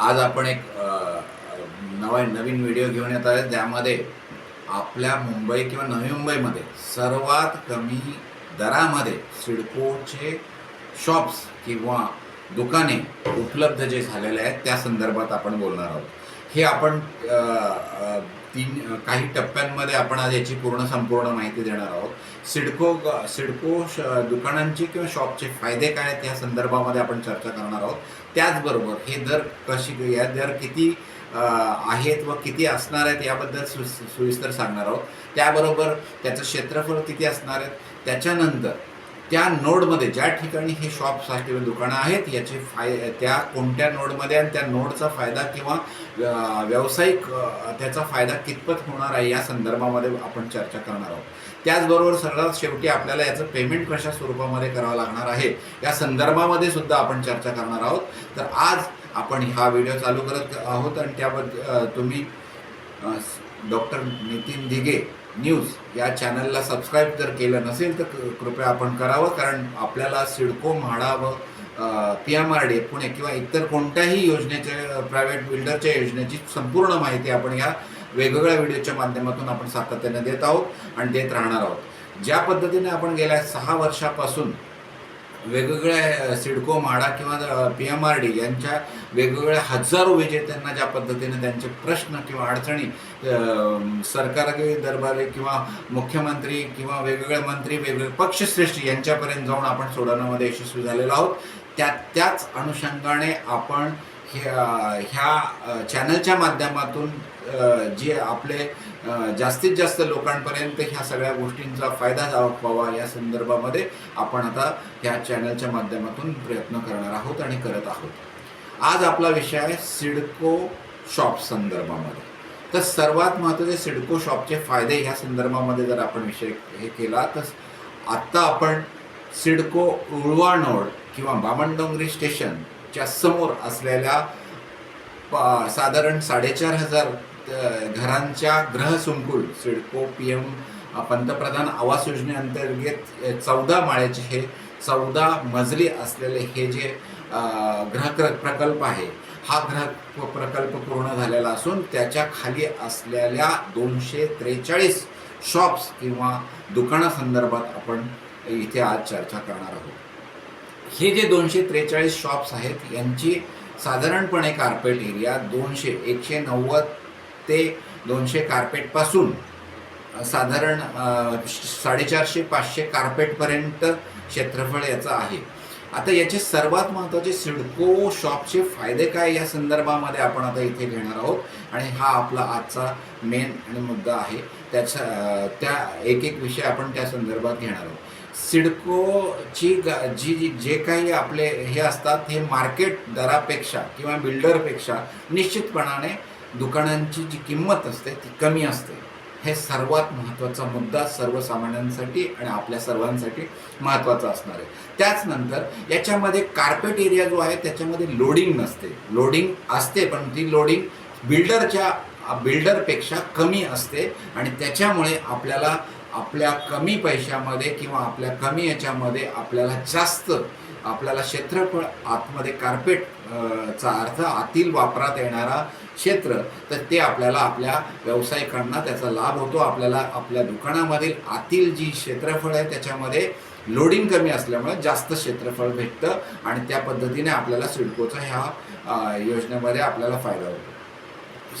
आज आपण एक नवा नवीन व्हिडिओ घेऊन येत आहे. ज्यामध्ये आपल्या मुंबई किंवा नवी मुंबईमध्ये सर्वात कमी दरामध्ये सिडकोचे शॉप्स किंवा दुकाने उपलब्ध जे झालेले आहेत त्या संदर्भात आपण बोलणार आहोत. हे आपण तीन काही टप्प्यांमध्ये आपण आज याची पूर्ण संपूर्ण माहिती देणार आहोत. सिडको सिडको श दुकानांची किंवा शॉपचे फायदे काय आहेत या संदर्भामध्ये आपण चर्चा करणार आहोत. त्याचबरोबर हे दर कशी या दर किती आहेत व किती असणार आहेत याबद्दल सु सुविस्तर सांगणार आहोत. त्याबरोबर त्याचं क्षेत्रफळ किती असणार आहेत त्याच्यानंतर त्या नोडमध्ये ज्या ठिकाणी हे शॉपसाठी दुकानं आहेत याचे फाय त्या कोणत्या नोडमध्ये आणि त्या नोडचा फायदा किंवा व्यावसायिक त्याचा फायदा कितपत होणार आहे या संदर्भामध्ये आपण चर्चा करणार आहोत. त्याचबरोबर सर्वात शेवटी आपल्याला याचं पेमेंट कशा स्वरूपामध्ये करावं लागणार आहे या संदर्भामध्ये सुद्धा आपण चर्चा करणार आहोत. तर आज आपण हा व्हिडिओ चालू करत आहोत आणि त्याबद्दल तुम्ही डॉक्टर नितीन दिघे न्यूज या चॅनलला सबस्क्राईब जर केलं नसेल तर कृपया आपण करावं कारण आपल्याला सिडको म्हाडा व P M R D Pune किंवा इतर कोणत्याही योजनेच्या प्रायव्हेट बिल्डरच्या योजनेची संपूर्ण माहिती आपण या वेगवेगळ्या व्हिडिओच्या माध्यमातून आपण सातत्याने देत आहोत आणि देत राहणार आहोत. ज्या पद्धतीने आपण गेल्या सहा वर्षापासून वेगवेगळ्या सिडको म्हाडा किंवा पी एम आर डी यांच्या वेगवेगळ्या हजारो विजेत्यांना ज्या पद्धतीने त्यांचे प्रश्न किंवा अडचणी सरकारी दरबारी किंवा मुख्यमंत्री किंवा वेगवेगळे मंत्री वेगवेगळे पक्षश्रेष्ठी यांच्यापर्यंत जाऊन आपण सोडवण्यामध्ये यशस्वी झालेलो आहोत. त्या त्याच अनुषंगाने आपण ह्या ह्या चॅनलच्या माध्यमातून जे आपले जास्तीत जास्त लोकांपर्यंत ह्या सगळ्या गोष्टींचा फायदा व्हावा या संदर्भामध्ये आपण आता ह्या चॅनलच्या माध्यमातून प्रयत्न करणार आहोत आणि करत आहोत. आज आपला विषय आहे सिडको शॉप संदर्भामध्ये. तर सर्वात महत्त्वाचे सिडको शॉपचे फायदे ह्या संदर्भामध्ये जर आपण विषय हे केला तर आत्ता आपण सिडको उळवानोड किंवा बामणडोंगरी स्टेशनच्या समोर असलेल्या साधारण साडेचार हजार घरांच्या घरांच्या ग्रहसंकुल सिडको पी एम पंतप्रधान आवास योजनेअंतर्गत चौदा माळ्याचे हे चौदा मजली असलेले हे जे ग्रह प्रकल्प आहे हा ग्रह प्रकल्प पूर्ण झालेला असून त्याच्याखाली असलेल्या दोनशे त्रेचाळीस शॉप्स किंवा दुकानासंदर्भात आपण इथे आज चर्चा करणार आहोत. हे जे दोनशे त्रेचाळीस शॉप्स आहेत यांची साधारणपणे कार्पेट एरिया दोनशे एकशे नव्वद ते दोनशे कार्पेटपासून साधारण साडेचारशे पाचशे कार्पेटपर्यंत क्षेत्रफळ याचं आहे. आता याचे सर्वात महत्त्वाचे सिडको शॉपचे फायदे काय या संदर्भामध्ये आपण आता इथे घेणार आहोत? आणि हा आपला आजचा मेन आणि मुद्दा आहे. त्याच्या त्या एक एक विषय आपण त्या संदर्भात घेणार आहोत. सिडकोची ग- जी जी- जे काही आपले हे असतात हे मार्केट दरापेक्षा किंवा बिल्डरपेक्षा निश्चितपणाने दुकानांची जी किंमत असते ती कमी असते. हे सर्वात महत्त्वाचा मुद्दा सर्वसामान्यांसाठी आणि आपल्या सर्वांसाठी महत्त्वाचा असणार आहे. त्याचनंतर याच्यामध्ये कार्पेट एरिया जो आहे त्याच्यामध्ये लोडिंग नसते. लोडिंग असते पण ती लोडिंग बिल्डरच्या बिल्डरपेक्षा कमी असते आणि त्याच्यामुळे आपल्याला आपल्या कमी पैशामध्ये किंवा आपल्या कमी याच्यामध्ये आपल्याला जास्त आपल्याला क्षेत्रफळ आतमध्ये कार्पेट चा अर्थ आतील वापरात येणारा क्षेत्र. तर ते आपल्याला आपल्या व्यावसायिकांना त्याचा लाभ होतो. आपल्याला आपल्या दुकानामधील आतील जी क्षेत्रफळ आहे त्याच्यामध्ये लोडिंग कमी असल्यामुळे जास्त क्षेत्रफळ भेटतं आणि त्या पद्धतीने आपल्याला सिडकोचा ह्या योजनेमध्ये आपल्याला फायदा होतो.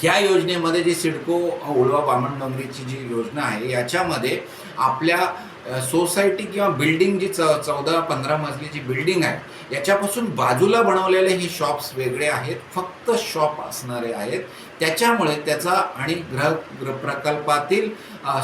ह्या योजनेमध्ये जी सिडको उळवा बामण डोंगरीची जी योजना आहे याच्यामध्ये आपल्या सोसायटी किंवा बिल्डिंग जी च चौदा पंधरा मजली जी बिल्डिंग आहे याच्यापासून बाजूला बनवलेले हे शॉप्स वेगळे आहेत फक्त शॉप असणारे आहेत. त्याच्यामुळे त्याचा आणि ग्रह ग्र प्रकल्पातील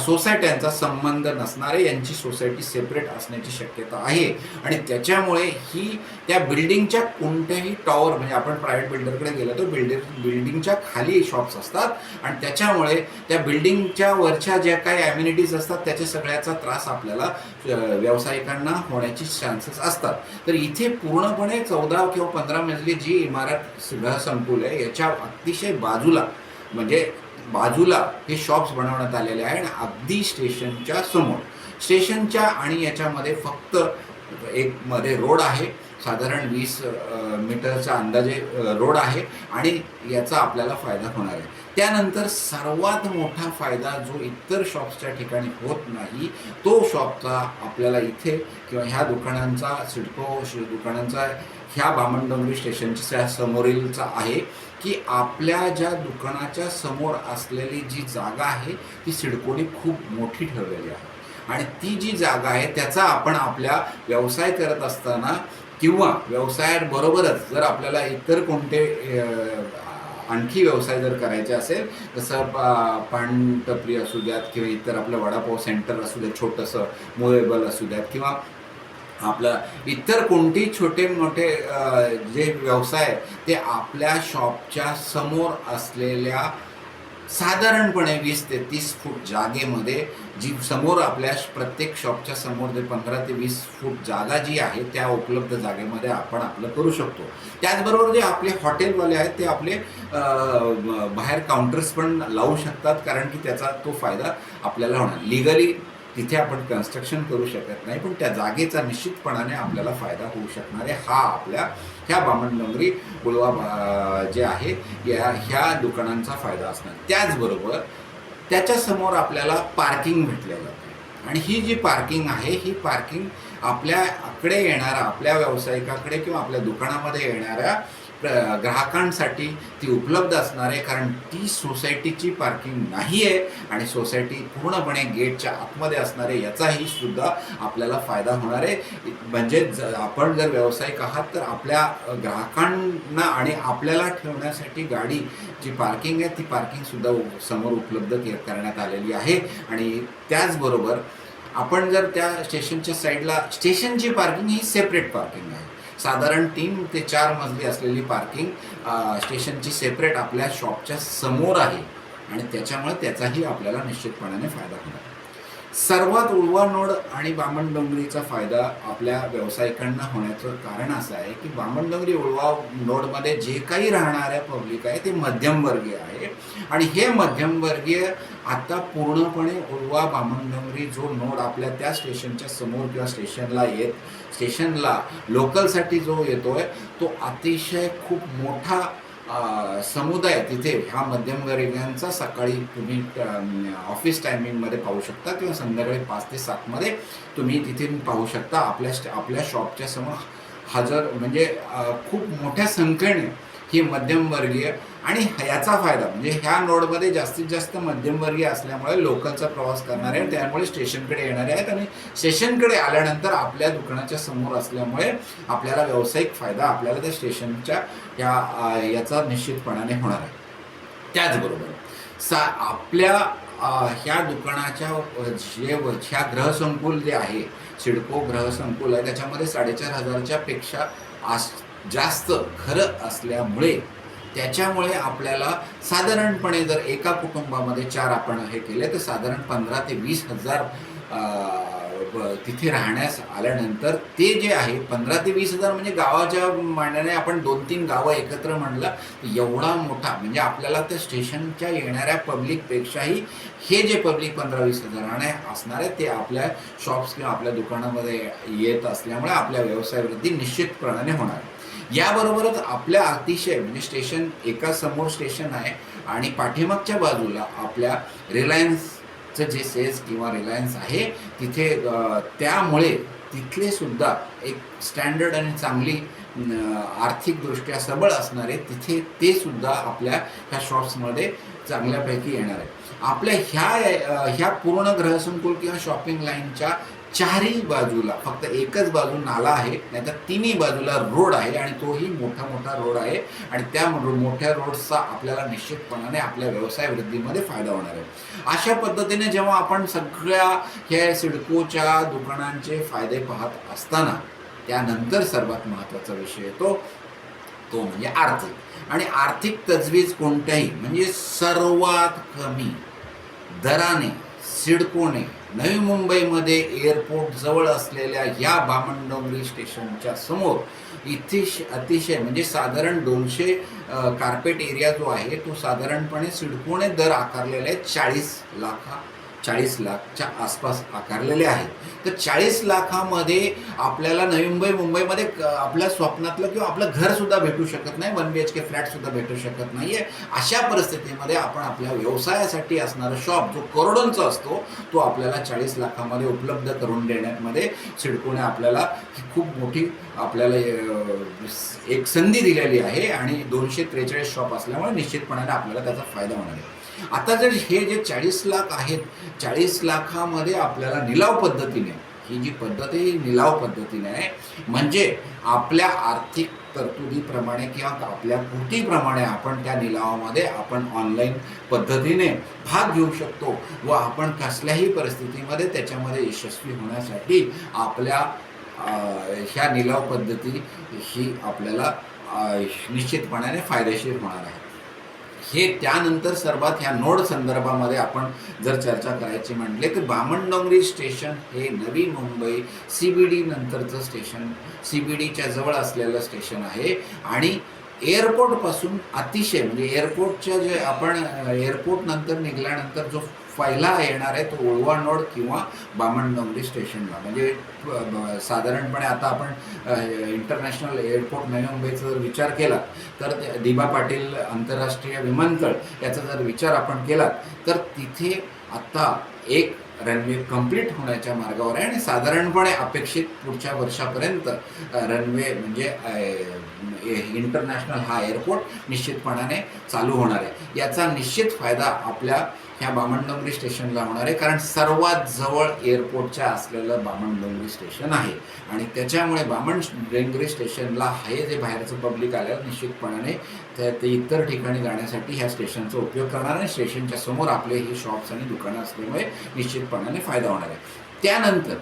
सोसायट्यांचा संबंध नसणारे यांची सोसायटी सेपरेट असण्याची शक्यता आहे. आणि त्याच्यामुळे ही त्या बिल्डिंगच्या कोणत्याही टॉवर म्हणजे आपण प्रायव्हेट बिल्डरकडे गेलो तर बिल्डिंग बिल्डिंगच्या खाली शॉप्स असतात. आणि त्याच्यामुळे त्या बिल्डिंगच्या वरच्या ज्या काही ॲम्युनिटीज असतात त्याच्या सगळ्याचा त्रास आपल्याला व्यावसायिकांना होण्याची चान्सेस असतात. तर इथे पूर्णपणे चौदा किंवा पंधरा मजली जी इमारत गृह संकुल आहे याच्या अतिशय बाजूला म्हणजे बाजूला हे शॉप्स बनवण्यात आलेले आहे आणि अगदी स्टेशनच्या समोर. स्टेशनच्या आणि याच्यामध्ये फक्त एक मध्ये रोड आहे. साधारण वीस मीटरचा अंदाजे रोड आहे आणि याचा आपल्याला फायदा होणार आहे. त्यानंतर सर्वात मोठा फायदा जो इतर शॉप्सच्या ठिकाणी होत नाही तो शॉपचा आपल्याला इथे किंवा ह्या दुकानांचा सिडको दुकानांचा ह्या बामणडोंगरी स्टेशनच्या समोरीलचा आहे की आपल्या ज्या दुकानाच्या समोर असलेली जी जागा आहे ती सिडकोने खूप मोठी ठेवलेली आहे. आणि ती जी जागा आहे त्याचा आपण आपल्या व्यवसाय करत असताना किंवा व्यवसायाबरोबरच जर आपल्याला इतर कोणते आणखी व्यवसाय जर करायचे असेल जसं पा टपरी असू द्यात किंवा इतर आपलं वडापाव सेंटर असू द्या छोटंसं मुवेबल असू द्यात किंवा आपलं इतर कोणतेही छोटे मोठे जे व्यवसाय ते आपल्या शॉपच्या समोर असलेल्या साधारणपणे वीस ते तीस फूट जागेमध्ये जी समोर आपल्या प्रत्येक शॉपच्या समोर जे पंधरा ते वीस फूट जागा जी आहे त्या उपलब्ध जागेमध्ये आपण आपलं करू शकतो. त्याचबरोबर जे आपले हॉटेलवाले आहेत ते आपले बाहेर काउंटर्स पण लावू शकतात कारण की त्याचा तो फायदा आपल्याला होणार. लिगली तिथे आपण कन्स्ट्रक्शन करू शकत नाही पण त्या जागेचा निश्चितपणाने आपल्याला फायदा होऊ शकणार आहे. हा आपल्या ह्या बामणडोंगरी डोंगरी अ, जे आहे या ह्या दुकानांचा फायदा असणार. त्याचबरोबर त्याच्यासमोर आपल्याला पार्किंग भेटलं जातं. आणि ही जी पार्किंग आहे ही पार्किंग आपल्याकडे येणाऱ्या आपल्या व्यावसायिकाकडे किंवा आपल्या दुकानामध्ये येणाऱ्या ग्राहकांसाठी ती उपलब्ध असणार आहे. कारण ती सोसायटीची पार्किंग नाही आहे आणि सोसायटी पूर्णपणे गेटच्या आतमध्ये असणार आहे. याचाही सुद्धा आपल्याला फायदा होणार आहे. म्हणजे आपण जर व्यावसायिक आहात तर आपल्या ग्राहकांना आणि आपल्याला ठेवण्यासाठी गाडी जी पार्किंग आहे ती पार्किंगसुद्धा समोर उपलब्ध के- करण्यात आलेली आहे. आणि त्याचबरोबर आपण जर त्या स्टेशनच्या साईडला स्टेशनची पार्किंग ही सेपरेट पार्किंग आहे. साधारण तीन ते चार मजली असलेली पार्किंग स्टेशनची सेपरेट आपल्या शॉपच्या समोर आहे. आणि त्याच्यामुळे त्याचाही आपल्याला निश्चितपणाने फायदा होणार सर्वात उळवा नोड आणि बामणडोंगरीचा फायदा आपल्या व्यावसायिकांना होण्याचं कारण असं आहे की बामणडोंगरी उळवा नोडमध्ये जे काही राहणाऱ्या पब्लिक आहे ते मध्यमवर्गीय आहे. आणि हे मध्यमवर्गीय आता पूर्णपणे उळवा बामणडोंगरी जो नोड आपल्या त्या स्टेशनच्या समोर किंवा स्टेशनला येत स्टेशनला लोकलसाठी जो येतो आहे तो अतिशय खूप मोठा समुदाय तिथे ह्या मध्यमवर्गीयांचा सकाळी तुम्ही ऑफिस टायमिंगमध्ये पाहू शकता किंवा संध्याकाळी पाच ते सातमध्ये तुम्ही तिथे पाहू शकता. आपल्या आपल्या शॉपच्या समोर हजर म्हणजे खूप मोठ्या संख्येने ही मध्यमवर्गीय आणि याचा फायदा म्हणजे ह्या नोडमध्ये जास्तीत जास्त मध्यमवर्गीय असल्यामुळे लोकलचा प्रवास करणारे आणि त्यामुळे स्टेशनकडे येणारे आहेत आणि स्टेशनकडे आल्यानंतर आपल्या दुकानाच्या समोर असल्यामुळे आपल्याला व्यावसायिक फायदा आपल्याला त्या स्टेशनच्या या याचा निश्चितपणाने होणार आहे. त्याचबरोबर सा आपल्या ह्या दुकानाच्या जे व- ह्या ग्रहसंकुल जे आहे सिडको ग्रहसंकुल आहे त्याच्यामध्ये साडेचार हजारच्या पेक्षा आस जास्त खरं असल्यामुळे त्याच्यामुळे आपल्याला साधारणपणे जर एका कुटुंबामध्ये चार आपण हे केले तर साधारण पंधरा ते वीस हजार ब- तिथे राहण्यास आल्यानंतर ते जे आहे पंधरा ते वीस हजार म्हणजे गावाच्या मांडण्याने आपण दोन तीन गावं एकत्र म्हणलं एवढा मोठा म्हणजे आपल्याला त्या स्टेशनच्या येणाऱ्या पब्लिकपेक्षाही हे जे पब्लिक पंधरा वीस हजाराने असणार आहे ते आपल्या शॉप्स किंवा आपल्या दुकानामध्ये येत असल्यामुळे आपल्या व्यवसाय निश्चितपणाने होणार आहे. याबरोबरच आपल्या अतिशय म्हणजे स्टेशन एका समोर स्टेशन आहे आणि पाठीमागच्या बाजूला आपल्या रिलायन्सचं जे सेल्स किंवा रिलायन्स आहे तिथे त्यामुळे तिथले सुद्धा एक स्टँडर्ड आणि चांगली आर्थिकदृष्ट्या सबळ असणारे तिथे ते सुद्धा आपल्या ह्या शॉप्समध्ये चांगल्यापैकी येणार आहे आपल्या ह्या ह्या पूर्ण ग्रहसंकुल किंवा शॉपिंग लाईनच्या चारही बाजूला फक्त एकच बाजू नाला आहे नाहीतर तिन्ही बाजूला रोड आहे आणि तोही मोठा मोठा रोड आहे आणि त्या मोठ्या रोडचा आपल्याला निश्चितपणाने आपल्या व्यवसाय वृद्धीमध्ये फायदा होणार आहे. अशा पद्धतीने जेव्हा आपण सगळ्या ह्या सिडकोच्या दुकानांचे फायदे पाहत असताना त्यानंतर सर्वात महत्त्वाचा विषय येतो तो म्हणजे आर्थिक. आणि आर्थिक तजवीज कोणत्याही म्हणजे सर्वात कमी दराने सिडकोने नवी मुंबईमध्ये एअरपोर्ट जवळ असलेल्या या बामणडोंगरी स्टेशनच्या समोर इथे अतिशय म्हणजे साधारण दोनशे कार्पेट एरिया जो आहे तो साधारणपणे सिडकोने दर आकारलेला आहे चाळीस लाखा चाळीस लाखच्या आसपास आकारलेले आहेत. तर चाळीस लाखामध्ये आपल्याला नवी मुंबई मुंबईमध्ये आपल्या स्वप्नातलं किंवा आपलं घरसुद्धा भेटू शकत नाही वन बी एच के फ्लॅटसुद्धा भेटू शकत नाही आहे अशा परिस्थितीमध्ये आपण आपल्या व्यवसायासाठी असणारा शॉप जो करोडोंचा असतो तो आपल्याला चाळीस लाखामध्ये उपलब्ध करून देण्यामध्ये सिडकोने आपल्याला ही खूप मोठी आपल्याला एक संधी दिलेली आहे आणि दोनशे त्रेचाळीस शॉप असल्यामुळे निश्चितपणाने आपल्याला त्याचा फायदा होणार आहे. आता जर हे जे चाळीस लाख आहेत चाळीस लाखामध्ये आपल्याला निलाव पद्धतीने ही जी पद्धत आहे ही निलाव पद्धतीने आहे. म्हणजे आपल्या आर्थिक तरतुदीप्रमाणे किंवा आपल्या कृतीप्रमाणे आपण त्या निलावामध्ये आपण ऑनलाईन पद्धतीने भाग घेऊ शकतो व आपण कसल्याही परिस्थितीमध्ये त्याच्यामध्ये यशस्वी होण्यासाठी आपल्या ह्या निलाव पद्धती ही आपल्याला निश्चितपणाने फायदेशीर होणार आहे. हे त्यानंतर सर्वात ह्या नोड संदर्भामध्ये आपण जर चर्चा करायची म्हटले तर बामणडोंगरी स्टेशन हे Navi Mumbai C B D नंतरचं स्टेशन सी बी डीच्या जवळ असलेलं स्टेशन आहे. आणि एअरपोर्टपासून अतिशय म्हणजे एअरपोर्टच्या जे आपण एअरपोर्टनंतर निघाल्यानंतर जो पहिला येणार आहे तो ओळवा नोड किंवा बामणडोंगरी स्टेशनला. म्हणजे साधारणपणे आता आपण इंटरनॅशनल एअरपोर्ट नवी मुंबईचा जर विचार केला तर दिबा पाटील आंतरराष्ट्रीय विमानतळ याचा जर विचार आपण केला तर तिथे आत्ता एक रनवे कंप्लीट होण्याच्या मार्गावर आहे आणि साधारणपणे अपेक्षित पुढच्या वर्षापर्यंत रनवे म्हणजे इंटरनॅशनल हा एअरपोर्ट निश्चितपणाने चालू होणार आहे. याचा निश्चित फायदा आपल्या ह्या बामणडोंगरी स्टेशनला होणार आहे. कारण सर्वात जवळ एअरपोर्टच्या असलेलं बामणडोंगरी स्टेशन आहे. आणि त्याच्यामुळे बामणडोंगरी स्टेशनला हे जे बाहेरचं पब्लिक आलं निश्चितपणाने ते ते इतर ठिकाणी जाण्यासाठी ह्या स्टेशनचा उपयोग करणार आणि स्टेशनच्या समोर आपले हे शॉप्स आणि दुकानं असल्यामुळे निश्चितपणाने फायदा होणार आहे. त्यानंतर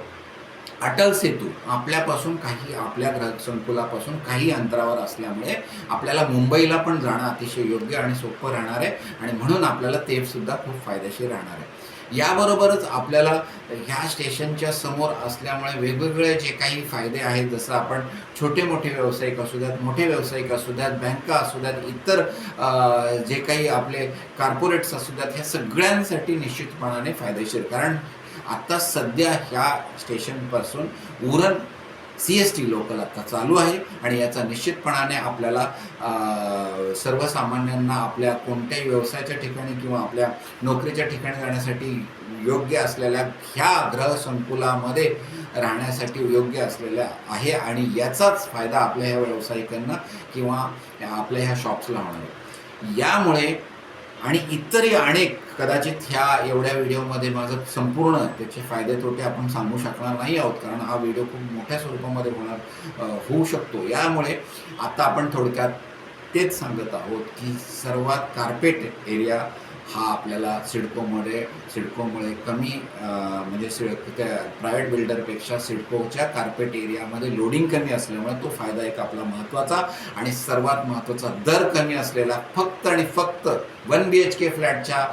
अटल सेतू आपल्यापासून काही आपल्या ग्रह संकुलापासून काही अंतरावर असल्यामुळे आपल्याला मुंबईला पण जाणं अतिशय योग्य आणि सोपं राहणार आहे आणि म्हणून आपल्याला ते सुद्धा खूप फायदेशीर राहणार आहे. याबरोबरच आपल्याला ह्या स्टेशनच्या समोर असल्यामुळे वेगवेगळे जे काही फायदे आहेत जसं आपण छोटे मोठे व्यावसायिक असू द्यात मोठे व्यावसायिक असू द्यात बँका असू द्यात इतर जे काही आपले कॉर्पोरेट्स असू द्यात ह्या सगळ्यांसाठी निश्चितपणाने फायदेशीर. कारण आत्ता सध्या ह्या स्टेशनपासून Uran C S T local आत्ता चालू आहे आणि याचा निश्चितपणाने आपल्याला सर्वसामान्यांना आपल्या कोणत्याही व्यवसायाच्या ठिकाणी किंवा आपल्या नोकरीच्या ठिकाणी जाण्यासाठी योग्य असलेल्या ह्या ग्रह संकुलामध्ये राहण्यासाठी योग्य असलेल्या आहे आणि याचाच फायदा आपल्या ह्या व्यावसायिकांना किंवा आपल्या ह्या शॉप्सला होणार आहे. यामुळे आणि इतरही अनेक कदाचित ह्या एवढ्या व्हिडिओमध्ये माझं संपूर्ण त्याचे फायदे तोटे आपण सांगू शकणार नाही आहोत कारण हा व्हिडिओ खूप मोठ्या स्वरूपामध्ये होणार होऊ शकतो. यामुळे आता आपण थोडक्यात तेच सांगत आहोत की सर्वात कार्पेट एरिया हा आपल्याला सिडकोमध्ये सिडकोमुळे कमी म्हणजे सिड त्या प्रायव्हेट बिल्डरपेक्षा सिडकोच्या कार्पेट एरियामध्ये लोडिंग कमी असल्यामुळे तो फायदा एक आपला महत्त्वाचा आणि सर्वात महत्त्वाचा दर कमी असलेला फक्त आणि फक्त वन बी एच के फ्लॅटच्या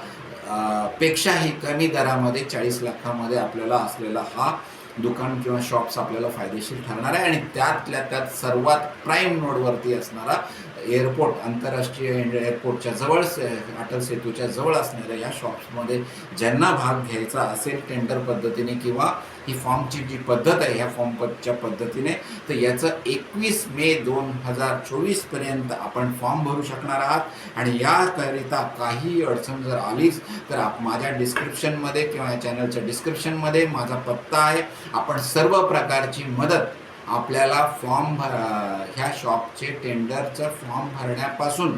पेक्षाही कमी दरामध्ये चाळीस लाखामध्ये आपल्याला असलेला हा दुकान किंवा शॉप्स आपल्याला फायदेशीर ठरणार आहे आणि त्यातल्या त्यात सर्वात प्राईम नोडवरती असणारा एअरपोर्ट आंतरराष्ट्रीय एअरपोर्टच्या जवळ से- अटल सेतूच्या जवळ असणाऱ्या या शॉप्समध्ये ज्यांना भाग घ्यायचा असेल टेंडर पद्धतीने किंवा ही फॉर्मची जी पद्धत आहे ह्या फॉर्मच्या पद्धतीने तर याचं एकवीस मे दोन हजार चोवीसपर्यंत आपण फॉर्म भरू शकणार आहात. आणि याकरिता काही अडचण जर आलीच तर आप माझ्या डिस्क्रिप्शनमध्ये किंवा या चॅनलच्या डिस्क्रिप्शनमध्ये माझा पत्ता आहे. आपण सर्व प्रकारची मदत आपल्याला फॉर्म भर ह्या शॉपचे टेंडरचं फॉर्म भरण्यापासून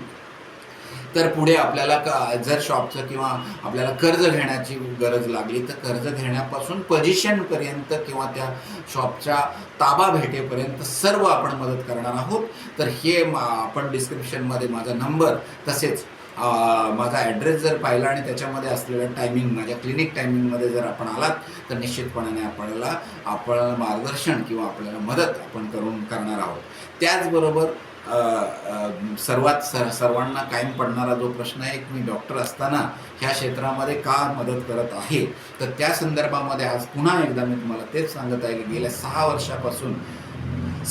तर पुढे आपल्याला क जर शॉपचं किंवा आपल्याला कर्ज घेण्याची गरज लागली तर कर्ज घेण्यापासून पोझिशनपर्यंत किंवा त्या शॉपच्या ताबा भेटेपर्यंत सर्व आपण मदत करणार आहोत. तर हे मा- आपण डिस्क्रिप्शनमध्ये माझा नंबर तसेच माझा ॲड्रेस जर पाहिला आणि त्याच्यामध्ये असलेलं टायमिंग माझ्या क्लिनिक टायमिंगमध्ये जर आपण आलात तर निश्चितपणाने आपल्याला आपण मार्गदर्शन किंवा आपल्याला मदत आपण करून करणार आहोत. त्याचबरोबर सर्वात सर सर्वांना कायम पडणारा जो प्रश्न आहे की मी डॉक्टर असताना ह्या क्षेत्रामध्ये का मदत करत आहे? तर त्या संदर्भामध्ये आज पुन्हा एकदा मी तुम्हाला तेच सांगत आहे की गेल्या सहा वर्षापासून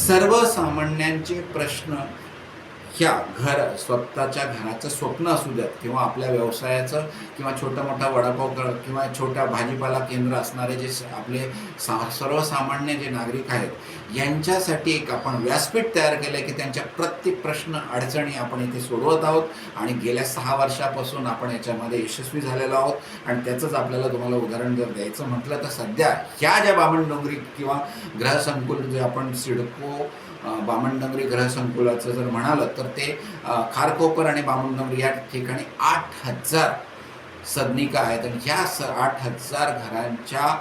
सर्वसामान्यांचे प्रश्न ह्या घर स्वतःच्या घराचं स्वप्न असू द्यात किंवा आपल्या व्यवसायाचं किंवा छोटा मोठा वडापाव कर किंवा छोटा भाजीपाला केंद्र असणारे जे आपले सा सर्वसामान्य जे नागरिक आहेत यांच्यासाठी एक आपण व्यासपीठ तयार केलं आहे की त्यांच्या प्रत्येक प्रश्न अडचणी आपण इथे सोडवत आहोत. आणि गेल्या सहा वर्षापासून आपण याच्यामध्ये यशस्वी झालेलो आहोत. आणि त्याचंच आपल्याला तुम्हाला उदाहरण जर द्यायचं म्हटलं तर सध्या ह्या ज्या बामणडोंगरी किंवा ग्रहसंकुल जे आपण सिडको बामणनगरी ग्रहसंकुलाचं जर म्हणालं तर ते खारकोपर आणि बामणनगरी या ठिकाणी आठ हजार सदनिका आहेत. आणि ह्या स आठ हजार घरांच्या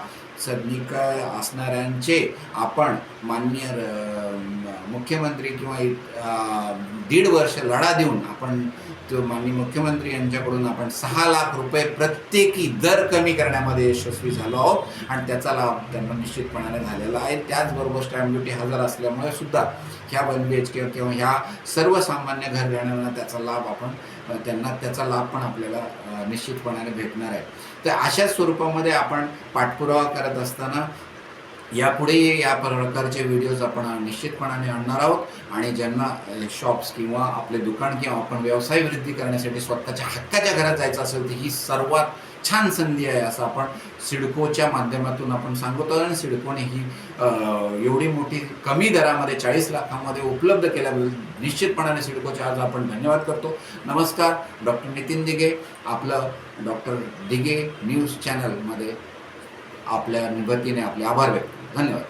सदनिका असणाऱ्यांचे आपण माननीय मुख्यमंत्री किंवा दीड वर्ष लढा देऊन आपण तो माननीय मुख्यमंत्री यांच्याकडून आपण सहा लाख रुपये प्रत्येकी दर कमी करण्यामध्ये यशस्वी झालो आहोत आणि त्याचा लाभ त्यांना निश्चितपणाने झालेला आहे. त्याचबरोबर स्टॅम्प ड्युटी हजर असल्यामुळे सुद्धा ह्या वन बी एच के किंवा ह्या सर्वसामान्य घर घेणाऱ्यांना त्याचा लाभ आपण त्यांना त्याचा लाभ पण आपल्याला निश्चितपणाने भेटणार आहे. तर अशाच स्वरूपामध्ये आपण पाठपुरावा करत असताना यापुढेही या प्रकारचे व्हिडिओज आपण निश्चितपणाने आणणार आहोत. आणि ज्यांना शॉप्स किंवा आपले दुकान किंवा आपण व्यवसाय वृद्धी करण्यासाठी स्वतःच्या हक्काच्या घरात जायचं असेल तर ही सर्वात छान संधी आहे असं आपण सिडकोच्या माध्यमातून आपण सांगतो. आणि सिडकोने ही एवढी मोठी कमी दरामध्ये चाळीस लाखामध्ये उपलब्ध केल्याबद्दल निश्चितपणाने सिडकोच्या आज आपण धन्यवाद करतो. नमस्कार डॉक्टर नितीन दिघे आपलं डॉक्टर दिघे न्यूज चॅनलमध्ये आपल्या वतीने आपले आभार व्यक्त धन्यवाद.